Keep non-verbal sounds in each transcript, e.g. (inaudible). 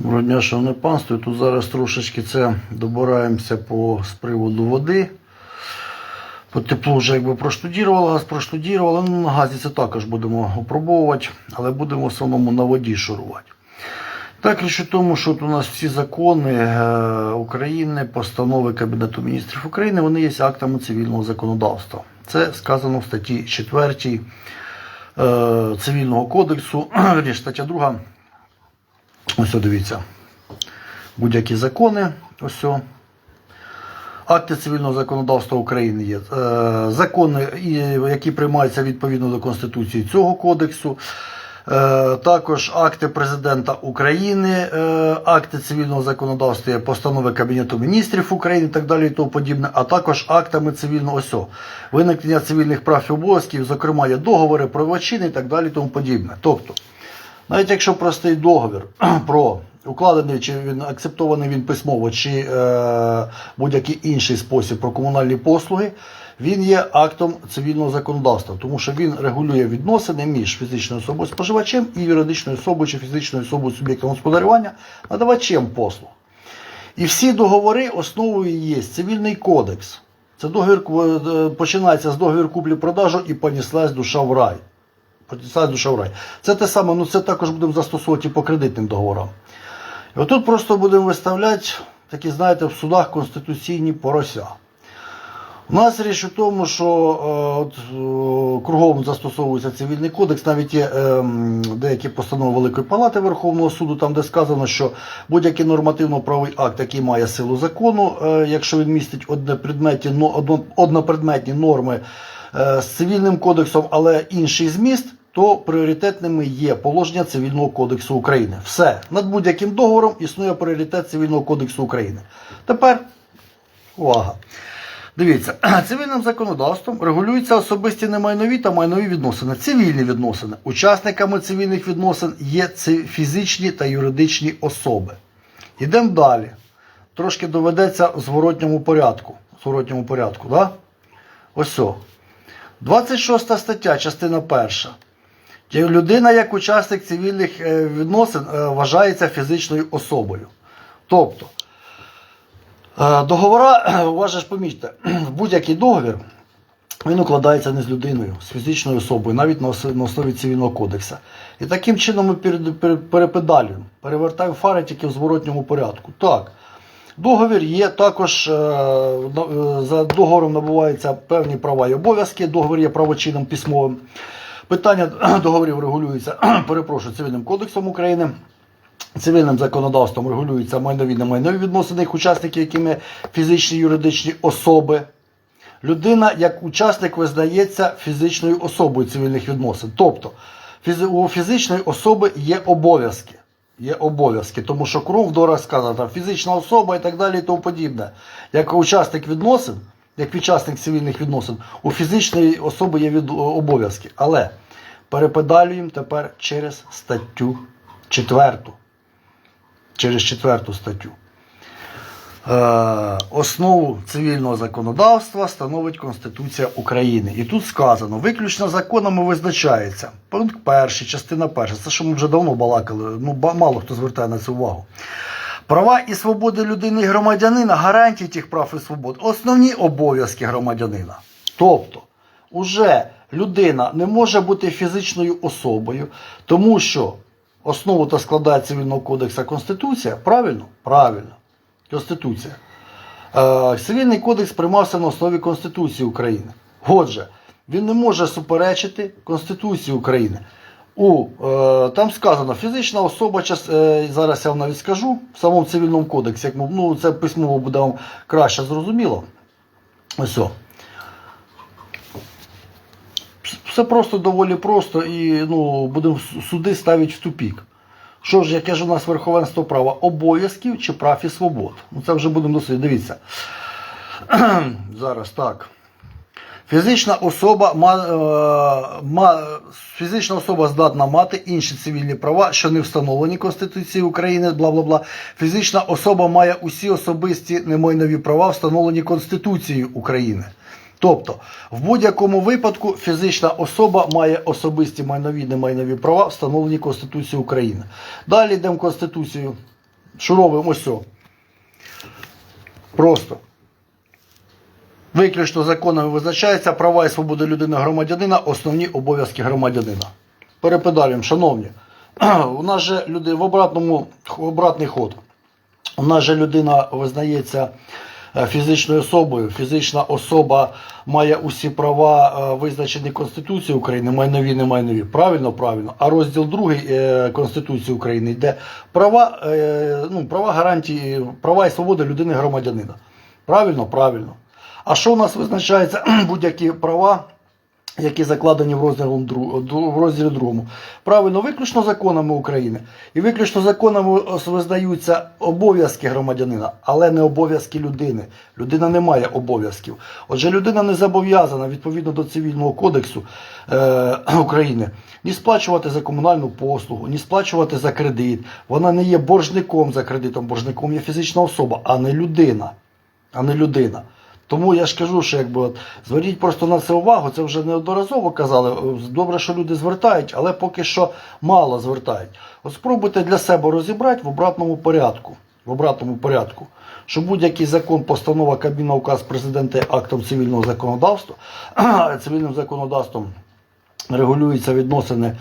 Доброго дня, шановне панство. Тут зараз трошечки це добираємося по, з приводу води. По теплу вже якби проштудірували, газ проштудірували. Ну, на газі це також будемо опробовувати, але будемо в основному на воді шурувати. Так, річ у тому, що от у нас всі закони е, України, постанови Кабінету міністрів України, вони є актами цивільного законодавства. Це сказано в статті 4 е, Цивільного кодексу, (clears throat) стаття 2. Ось дивіться. Будь-які закони. Ось. Акти цивільного законодавства України є. Е, закони, які приймаються відповідно до Конституції цього кодексу. Е, також акти президента України, е, акти цивільного законодавства, постанови Кабінету міністрів України і так далі і тому подібне, а також актами цивільного ОСО. Виникнення цивільних прав і обов'язків, зокрема, є договори, правочини і так далі і тому подібне. Тобто, навіть якщо простий договір (clears throat) про укладений, чи він акцептований він письмово, чи е, будь-який інший спосіб про комунальні послуги, він є актом цивільного законодавства, тому що він регулює відносини між фізичною особою споживачем і юридичною особою чи фізичною особою суб'єктом господарювання, надавачем послуг. І всі договори основою є цивільний кодекс. Це договір е, починається з договір куплі-продажу і поніслась душа в рай. Поніслась душа в рай. Це те саме, ну це також будемо застосовувати і по кредитним договорам. І отут просто будемо виставляти такі, знаєте, в судах конституційні порося. У нас річ у тому, що е, от, е, кругом застосовується цивільний кодекс, навіть є е, деякі постанови Великої Палати Верховного суду, там де сказано, що будь-який нормативно-правовий акт, який має силу закону, е, якщо він містить однопредметні норми е, з цивільним кодексом, але інший зміст, то пріоритетними є положення Цивільного кодексу України. Все, над будь-яким договором існує пріоритет Цивільного кодексу України. Тепер увага. Дивіться, (clears throat) цивільним законодавством регулюються особисті немайнові та майнові відносини, цивільні відносини. Учасниками цивільних відносин є фізичні та юридичні особи. Йдемо далі. Трошки доведеться в зворотньому порядку. В зворотньому порядку, да? Ось. о. 26 стаття, частина 1. Людина як учасник цивільних е, відносин е, вважається фізичною особою. Тобто, Е, Договора, у ж помітьте, (clears throat) будь-який договір він укладається не з людиною, з фізичною особою, навіть на основі цивільного кодексу. І таким чином ми перепедалюємо, перевертаємо фари тільки в зворотньому порядку. Так, договір є, також за договором набуваються певні права і обов'язки, договір є правочином письмовим. Питання (clears throat) договорів регулюється, (clears throat) перепрошую, цивільним кодексом України. Цивільним законодавством регулюються майнові та майнові відносини їх учасників, якими фізичні і юридичні особи. Людина як учасник визнається фізичною особою цивільних відносин. Тобто у фізичної особи є обов'язки. Є обов'язки, тому що кров дорах сказано, там фізична особа і так далі і тому подібне. Як учасник відносин, як учасник цивільних відносин, у фізичної особи є обов'язки. Але перепедалюємо тепер через статтю 4 через четверту статтю. Е, основу цивільного законодавства становить Конституція України. І тут сказано, виключно законами визначається. Пункт перший, частина перша. Це що ми вже давно балакали, ну мало хто звертає на це увагу. Права і свободи людини і громадянина, гарантії тих прав і свобод, основні обов'язки громадянина. Тобто, уже людина не може бути фізичною особою, тому що основу та складає цивільного кодексу Конституція. Правильно? Правильно. Конституція. Е, Цивільний кодекс приймався на основі Конституції України. Отже, він не може суперечити Конституції України. У, е, там сказано, фізична особа, час- е, зараз я вам навіть скажу, в самому цивільному кодексі, як ну, це письмово буде вам краще зрозуміло. Ось. о. Все просто доволі просто і ну, будемо суди ставити в тупік. Що ж, яке ж у нас верховенство права? Обов'язків чи прав і свобод? Ну це вже будемо досліджувати. Дивіться. (clears throat) Зараз так. Фізична особа, ма, е, ма, фізична особа здатна мати інші цивільні права, що не встановлені Конституцією України, бла бла бла. Фізична особа має усі особисті немайнові права, встановлені Конституцією України. Тобто, в будь-якому випадку фізична особа має особисті майнові немайнові права, встановлені Конституцією України. Далі йдемо в Конституцію. Що робимо ось. Просто. Виключно законами визначаються права і свободи людини громадянина, основні обов'язки громадянина. Перепедалюємо, шановні. (clears throat) У нас же люди в обратному обратний ход. У нас же людина визнається фізичною особою. Фізична особа має усі права, е, визначені Конституцією України, майнові, не майнові. Правильно, правильно. А розділ 2 Конституції України йде права, е, ну, права гарантії, права і свободи людини громадянина. Правильно, правильно. А що у нас визначається (clears throat) будь-які права? Які закладені в розділі, в розділі другому. Правильно, виключно законами України. І виключно законами визнаються обов'язки громадянина, але не обов'язки людини. Людина не має обов'язків. Отже, людина не зобов'язана відповідно до цивільного кодексу е, (clears throat) України ні сплачувати за комунальну послугу, ні сплачувати за кредит. Вона не є боржником за кредитом. Боржником є фізична особа, а не людина. А не людина. Тому я ж кажу, що якби от, зверніть просто на це увагу, це вже неодноразово казали. Е, Добре, що люди звертають, але поки що мало звертають. От спробуйте для себе розібрати в обратному порядку. В обратному порядку, що будь-який закон, постанова Кабміна, указ президента актом цивільного законодавства, (clears throat) цивільним законодавством регулюються відносини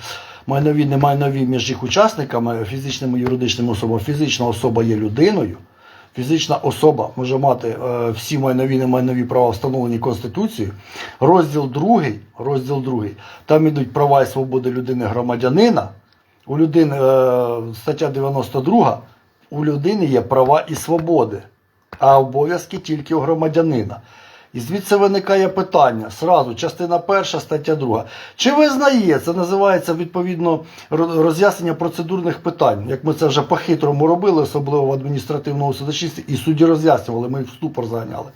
майнові, не майнові між їх учасниками, фізичними і юридичними особами. Фізична особа є людиною. Фізична особа може мати е, всі майнові і немайнові права, встановлені Конституцією. Розділ 2, розділ 2, там ідуть права і свободи людини громадянина. У людини е, стаття 92, у людини є права і свободи, а обов'язки тільки у громадянина. І звідси виникає питання. Сразу, частина перша, стаття друга. Чи визнає, це називається відповідно ро- роз'яснення процедурних питань, як ми це вже по-хитрому робили, особливо в адміністративному судочинстві, і судді роз'яснювали, ми їх в ступор заганяли.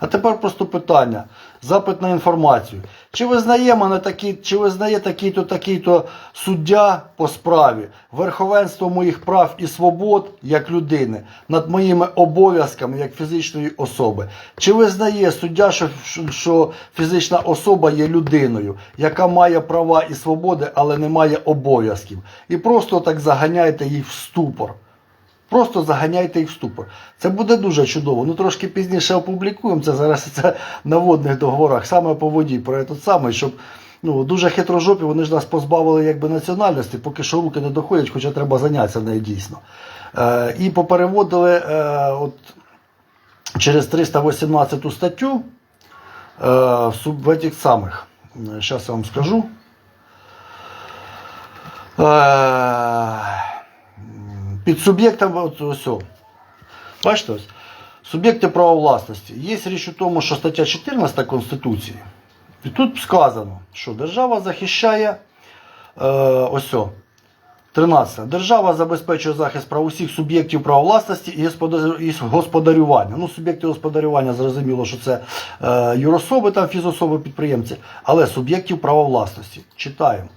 А тепер просто питання, запит на інформацію. Чи визнає мене такий, чи визнає такий-то, такий-то суддя по справі верховенство моїх прав і свобод як людини над моїми обов'язками як фізичної особи? Чи визнає суддя, що, що, що фізична особа є людиною, яка має права і свободи, але не має обов'язків? І просто так заганяєте їх в ступор. Просто заганяйте їх в ступор. Це буде дуже чудово. Ну трошки пізніше опублікуємо це зараз це на водних договорах, саме по воді, про це саме, щоб ну, дуже хитрожопі, вони ж нас позбавили якби національності, поки що руки не доходять, хоча треба зайнятися нею дійсно. Е, і попереводили е, от, через 318 статтю е, в в этих самих. Зараз я вам скажу. Е, під суб'єктом от. Бачите. Суб'єкти права власності. Є річ у тому, що стаття 14 Конституції. І тут сказано, що держава захищає е, ось. 13. Держава забезпечує захист прав усіх суб'єктів права власності і господарювання. Ну, суб'єкти господарювання зрозуміло, що це е, юрособи, там фізособи, підприємці, але суб'єктів права власності. Читаємо.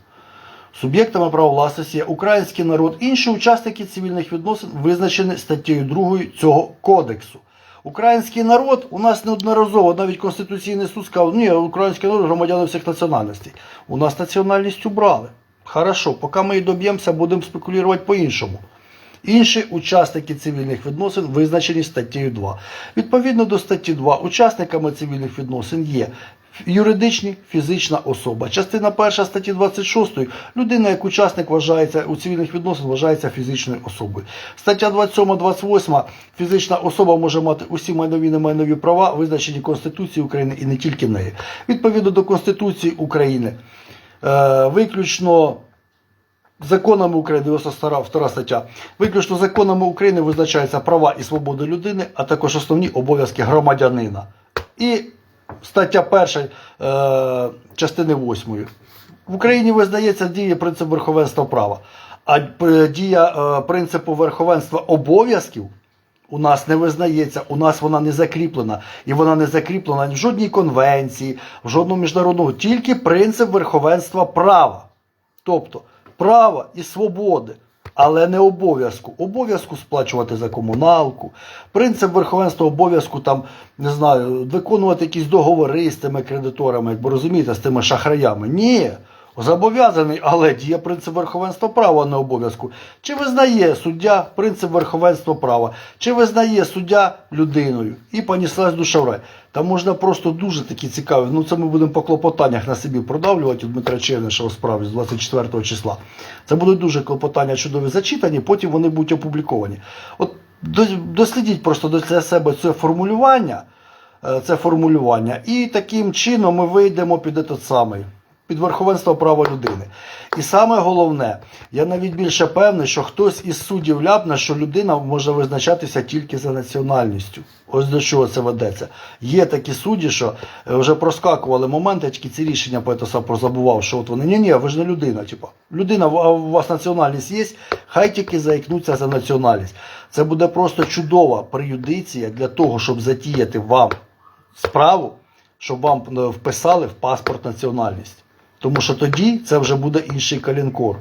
Суб'єктами права власності є український народ, інші учасники цивільних відносин визначені статтею 2 цього кодексу. Український народ у нас неодноразово, навіть Конституційний суд сказав, ні, український народ громадяни всіх національностей. У нас національність убрали. Хорошо, поки ми і доб'ємося, будемо спекулювати по-іншому. Інші учасники цивільних відносин визначені статтею 2. Відповідно до статті 2, учасниками цивільних відносин є юридичні фізична особа. Частина 1 статті 26 людина як учасник вважається у цивільних відносин вважається фізичною особою. Стаття 27-28 фізична особа може мати усі майнові і немайнові права, визначені Конституцією України і не тільки нею. Відповідно до Конституції України, е, виключно Законами України, 92 стаття, виключно законами України визначаються права і свободи людини, а також основні обов'язки громадянина. І стаття 1 е, частини 8. В Україні визнається діє принцип верховенства права, а е, дія е, принципу верховенства обов'язків у нас не визнається, у нас вона не закріплена. І вона не закріплена в жодній конвенції, в жодному міжнародному, тільки принцип верховенства права. Тобто права і свободи, але не обов'язку. Обов'язку сплачувати за комуналку, принцип верховенства обов'язку там, не знаю, виконувати якісь договори з тими кредиторами, ви розумієте, з тими шахраями. Ні. Зобов'язаний, але діє принцип верховенства права, не обов'язку. Чи визнає суддя принцип верховенства права, чи визнає суддя людиною і поніслась душа в рай. Там можна просто дуже такі цікаві. Ну це ми будемо по клопотаннях на собі продавлювати у Дмитра Черниша у справі з 24 числа. Це будуть дуже клопотання чудові зачитані, потім вони будуть опубліковані. От дослідіть просто для себе це формулювання, е, це формулювання, і таким чином ми вийдемо під этот самий. Під верховенство права людини. І саме головне, я навіть більше певний, що хтось із суддів ляпне, що людина може визначатися тільки за національністю. Ось до чого це ведеться. Є такі судді, що е, вже проскакували моменти, тільки ці рішення поетоса прозабував, що от вони ні, ні, ви ж не людина. Типу, людина, а у вас національність є, хай тільки заікнуться за національність. Це буде просто чудова преюдиція для того, щоб затіяти вам справу, щоб вам е, вписали в паспорт національність. Тому що тоді це вже буде інший калінкор.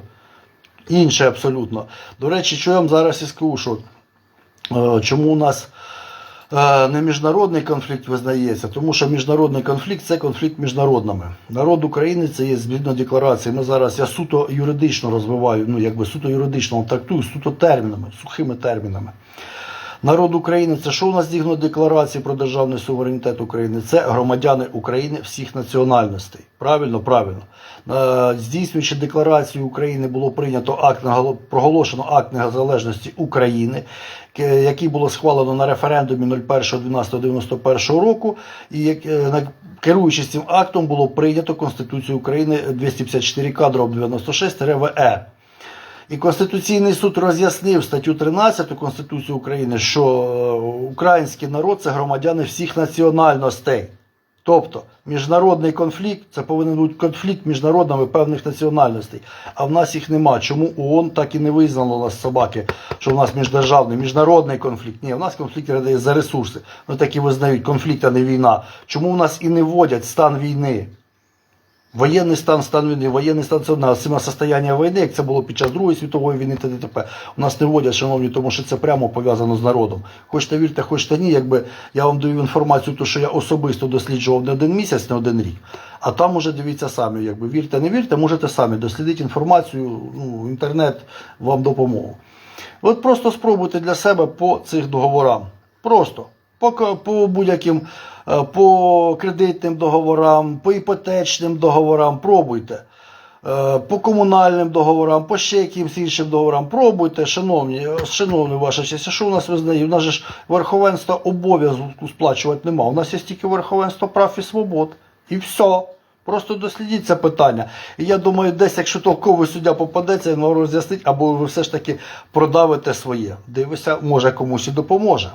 Інше абсолютно. До речі, що я вам зараз і скажу, що е, чому у нас е, не міжнародний конфлікт визнається, тому що міжнародний конфлікт це конфлікт міжнародними. Народ України це є згідно декларації. Ми зараз я суто юридично розвиваю, ну якби суто юридично трактую, суто термінами, сухими термінами. Народ України це що у нас згідно декларації про державний суверенітет України? Це громадяни України всіх національностей. Правильно, правильно. Е, Здійснюючи декларацію України, було прийнято акт проголошено акт незалежності України, який було схвалено на референдумі 01.12.91 року. І е, керуючись цим актом було прийнято Конституцію України 254 кадров 96 ВЕ. І Конституційний суд роз'яснив статтю 13 Конституції України, що е, український народ це громадяни всіх національностей. Тобто міжнародний конфлікт це повинен бути конфлікт між певних національностей. А в нас їх нема. Чому ООН так і не визнало нас собаки, що в нас міждержавний, міжнародний конфлікт? Ні, в нас конфлікт за ресурси. Ну так і визнають конфлікт, а не війна. Чому в нас і не вводять стан війни? Воєнний стан, стан війни, воєнний стан це одна саме состояння війни, як це було під час Другої світової війни та т.п. У нас не вводять, шановні, тому що це прямо пов'язано з народом. Хочете вірте, хочете ні, якби я вам даю інформацію, то що я особисто досліджував не один місяць, не один рік. А там уже дивіться самі, якби вірте, не вірте, можете самі дослідити інформацію, ну, інтернет вам допомогу. От просто спробуйте для себе по цих договорам. Просто по, по будь-яким е, по кредитним договорам, по іпотечним договорам пробуйте. Е, По комунальним договорам, по ще якимсь іншим договорам пробуйте, шановні, е, шановні ваша честь, що у нас визнає? У нас же ж верховенства обов'язку сплачувати нема. У нас є тільки верховенство прав і свобод. І все. Просто дослідіть це питання. І я думаю, десь, якщо толковий суддя попадеться, він вам роз'яснить, або ви все ж таки продавите своє. Дивися, може комусь і допоможе.